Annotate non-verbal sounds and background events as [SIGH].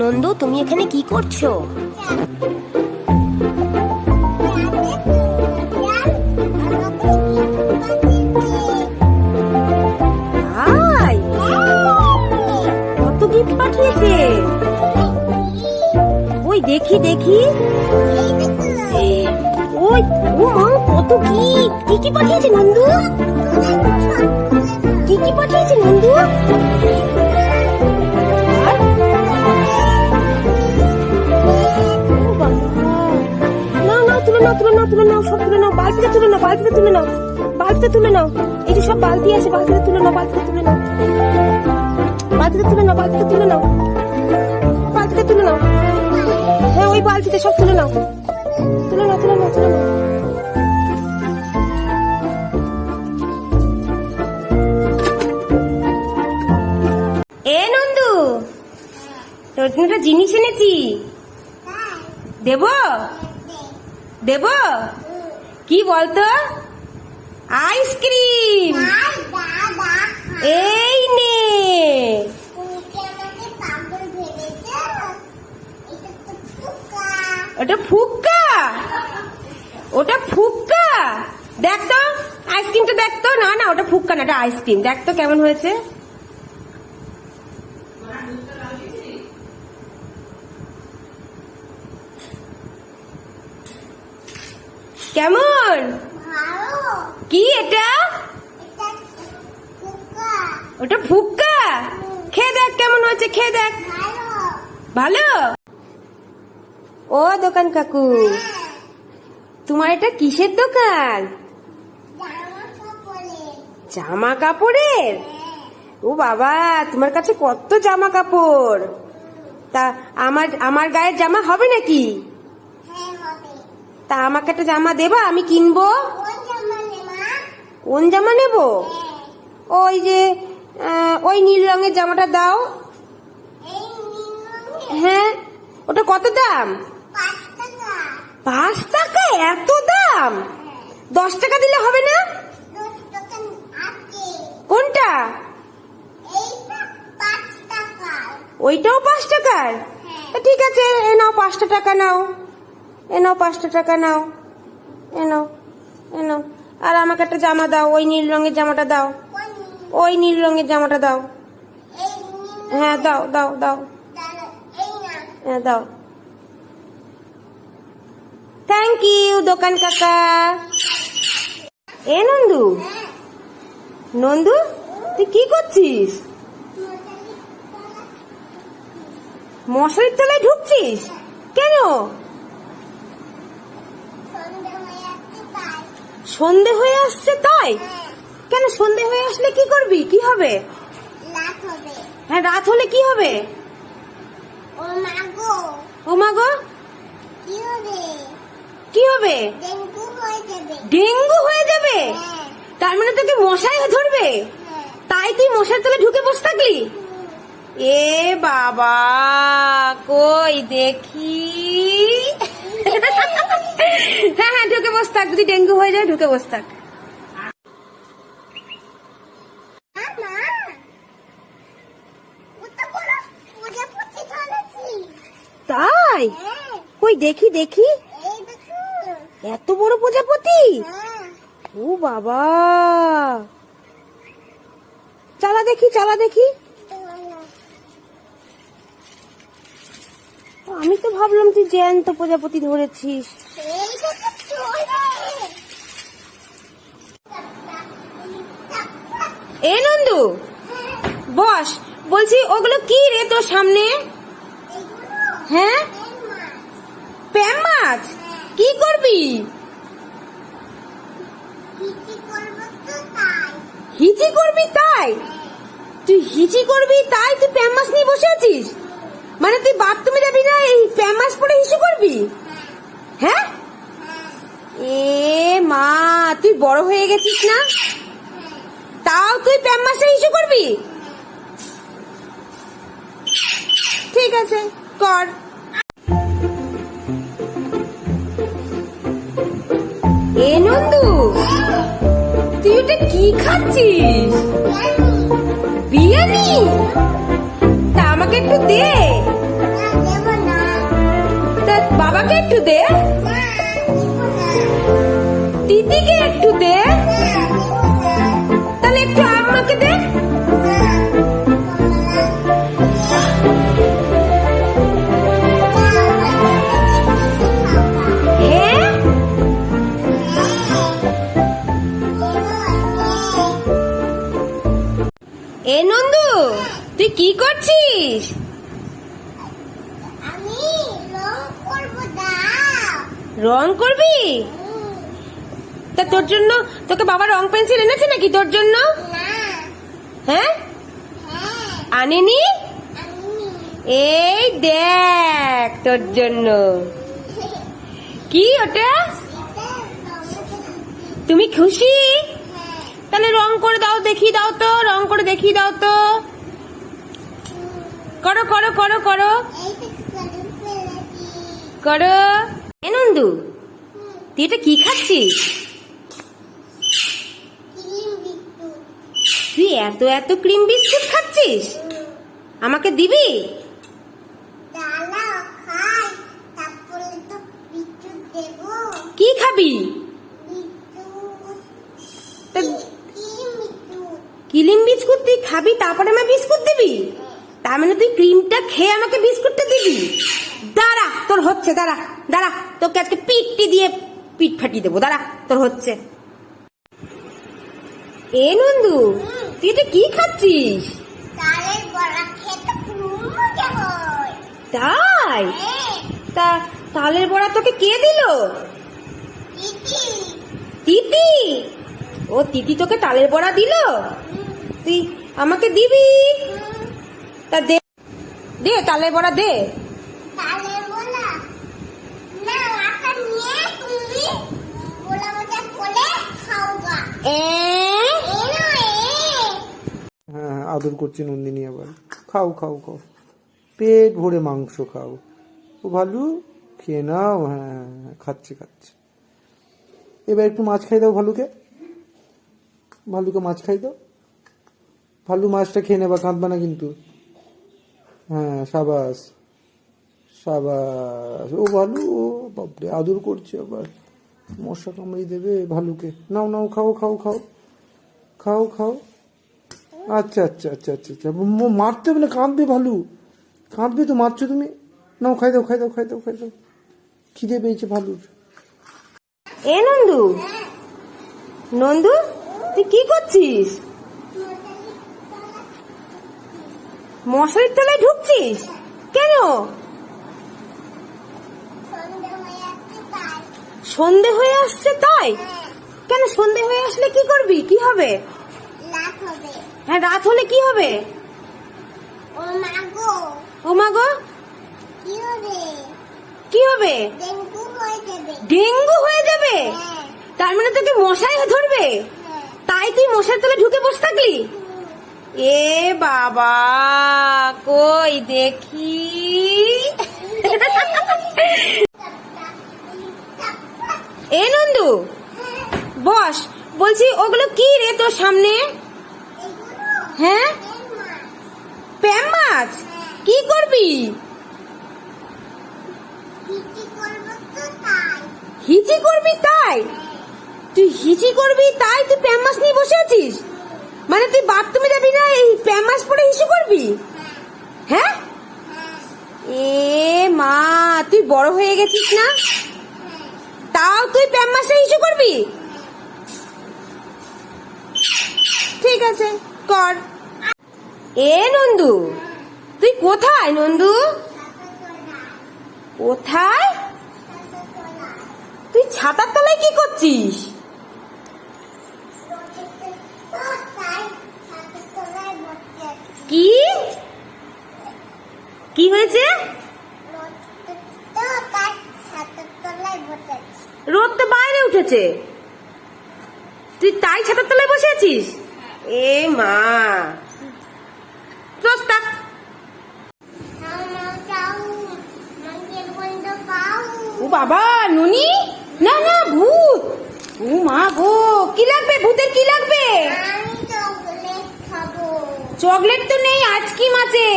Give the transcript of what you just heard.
নন্দু, তুমি এখানে কি করছ? কত গিফট পাঠিয়েছে? ওই দেখি দেখি। ওই, ও মা, কত গিফট! কি কি পাঠিয়েছে নন্দু? কি কি পাঠিয়েছে নন্দু? নাও তুলে নাও তুলে নাও সব তুলে নাও বালতিতে তুলে নাও বালতিতে তুলে নাও বালতিতে তুলে নাও এই যে সব বালতি আছে বালতিতে তুলে নাও বালতিতে তুলে নাও বালতিতে তুলে নাও বালতিতে তুলে নাও বালতিতে তুলে নাও হ্যাঁ ওই বালতিতে সব তুলে নাও তুলে নাও তুলে নাও তুলে নাও এ নন্দু তোর জন্য একটা জিনিস এনেছি দেব দেব? কি বলতো? আইসক্রিম! এই নে! ওটা ফুক্কা? ওটা ফুক্কা? দেখ তো, আইসক্রিমটা দেখ তো। না না, ওটা ফুক্কা না, ওটা আইসক্রিম। দেখ তো কেমন হয়েছে। কেমন? কি এটা? ওটা ফুক্কা খেয়ে দেখ কেমন হয়েছে খেয়ে দেখ। ভালো। ও দোকান কাকু। তোমার এটা কিসের দোকান? জামা কাপড়ের। ও বাবা তোমার কাছে কত জামা কাপড়? তা আমার আমার গায়ের জামা হবে নাকি? তা আমাকে একটা জামা দেবা? আমি কিনবো? কোন জামা নেব? ওই যে ওই নীল রঙের জামাটা দাও। হ্যাঁ। ওটা কত দাম? পাঁচ টাকা। এত দাম? দশ টাকা দিলে হবে না? কোনটা? ওইটাও পাঁচ টাকার তা ঠিক আছে এ নাও পাঁচটা টাকা নাও। এ নাও পাঁচটা টাকা, নাও। এ নাও এ নাও। আর আমাকে একটা জামা দাও, ওই নীল রঙের জামাটা দাও। ওই নীল রঙের জামাটা দাও। হ্যাঁ দাও দাও দাও। হ্যাঁ দাও। থ্যাংক ইউ দোকান কাকা। এ নন্দু। নন্দু, তুই কি করছিস? মশারির তলায় ঢুকছিস? কেন? সন্ধে হয়ে আসছে তাই? কেন সন্ধে হয়ে আসলে কি করবি? কি হবে? হ্যাঁ রাত হলে কি হবে? ও মা গো। কি হবে? ডেঙ্গু হয়ে যাবে। তার মানে তোকে মশাই ধরবে? তাই তুই মশার তলে ঢুকে বসে থাকলি? এ বাবা কই দেখি? হ্যাঁ হ্যাঁ ঢুকে বস থাক, যদি ডেঙ্গু হয়ে যায়, ঢুকে বস থাক। তাই? কই, দেখি দেখি। এত বড় প্রজাপতি? ও বাবা। চালা দেখি চালা দেখি। তো ভাবলাম তুই জ্যান্ত প্রজাপতি ধরেছিস। এ নন্দু, বস, বলছি ওগুলো কি রে তোর সামনে? হ্যাঁ? প্যাম মাছ? কি করবি? হিচি করবি তাই? তুই হিচি করবি তাই তুই প্যাম মাছ নিয়ে বসে আছিস? মানে তুই বাথরুমে যাবি না, এই প্যাম মাছ পরে হিসু করবি? হ্যাঁ? এ মা, তুই বড় হয়ে গেছিস না? তাও তুই প্যাম মাসে হিসু করবি? ঠিক আছে, কর। এ নন্দু, তুই ওটা কি খাচ্ছিস? বিরিয়ানি? তা আমাকে একটু দে। বাবাকে একটু দে। দিদিকে একটু দে। তাহলে একটু আমাকে দে। রং করবি? তা তোর জন্য, তোকে বাবা রং পেন্সিল এনেছে নাকি তোর জন্য? হ্যাঁ? আনেনি? এই দেখ তোর জন্য। কি ওটা? তুমি খুশি? তাহলে রং করে দাও দেখি দাও তো, রং করে দেখি দাও তো। করো করো করো করো। করো। এ নন্দু তুই এটা কি খাচ্ছিস? তুই এত এত ক্রিম বিস্কুট খাচ্ছিস? আমাকে দিবি? কি খাবি? তা- কিলিম বিস্কুট। তুই খাবি তারপরে আমার বিস্কুট দিবি? তার মানে তুই ক্রিমটা খেয়ে আমাকে বিস্কুটটা দিবি? দাঁড়া তোর হচ্ছে দাঁড়া। দাঁড়া তোকে আজকে পিঠটি দিয়ে পিঠ ফাটিয়ে দেবো দাঁড়া তোর হচ্ছে। এ নন্দু তুই এটা কি খাচ্ছিস? তাই? তা তালের বড়া তোকে কে দিল? তিতি। ও তিতি তোকে তালের বড়া দিল? তুই আমাকে দিবি? তা দে দে তালের বড়া দে। হ্যাঁ আদর করছে নন্দিনী আবার। খাও খাও খাও। পেট ভরে মাংস খাও। ও ভালু খেয়ে নাও হ্যাঁ হ্যাঁ, হ্যাঁ, খাচ্ছে খাচ্ছে। এবার একটু মাছ খাই দাও ভালুকে। ভালুকে মাছ খাই দাও। ভালু মাছটা খেয়ে নেবা কাঁদবা না কিন্তু। হ্যাঁ সাবাস সাবাস। ও ভালু ও বাপরে আদর করছে আবার। মশা কামড়িয়ে দেবে ভালুকে। নাও নাও, খাও খাও খাও। খাও খাও। আচ্ছা আচ্ছা আচ্ছা আচ্ছা আচ্ছা। মারতে না কাঁদবে ভালু। কাঁদবে তো, মারছো তুমি? নাও, খাই দাও খাই দাও খাই দাও খাই দাও। খিদে পেয়েছে ভালুর। এ নন্দু! নন্দু, তুই কি করছিস? মশারির তলায় ঢুকছিস? কেন? সন্ধে হয়ে আসছে তাই? কেন সন্ধে হয়ে আসলে কি করবি? কি হবে? হ্যাঁ রাত হলে কি হবে? ও মা গো। কি হবে? ডেঙ্গু হয়ে যাবে। হ্যাঁ তার মানে তোকে মশাই ধরবে? হ্যাঁ। তাই তুই মশার তলে ঢুকে বসে থাকলি? এ বাবা কই দেখি? [LAUGHS] এ নন্দু, বস, বলছি ওগুলো কি রে তোর সামনে? হ্যাঁ? প্যাম মাছ? কি করবি? হিচি করবি তাই? তুই হিচি করবি তাই তুই প্যাম মাছ নিয়ে বসে আছিস? মানে তুই বাথরুমে যাবি না, এই প্যাম মাছ পরে হিসু করবি? হ্যাঁ? এ মা, তুই বড় হয়ে গেছিস না? তাও তুই প্যাম মাসে হিসু করবি? ঠিক আছে, কর। এ নন্দু, তুই কোথায় নন্দু? কোথায়? তুই ছাতার তলায় কি করছিস? উঠেছে তুই তাই ছাতার তলায় বসে আছিস? এ মা। ও বাবা ননি? না না ভূত। ও মা গো কি লাগবে? ভূতের কি লাগবে? চকলেট তো নেই আজকি মাছে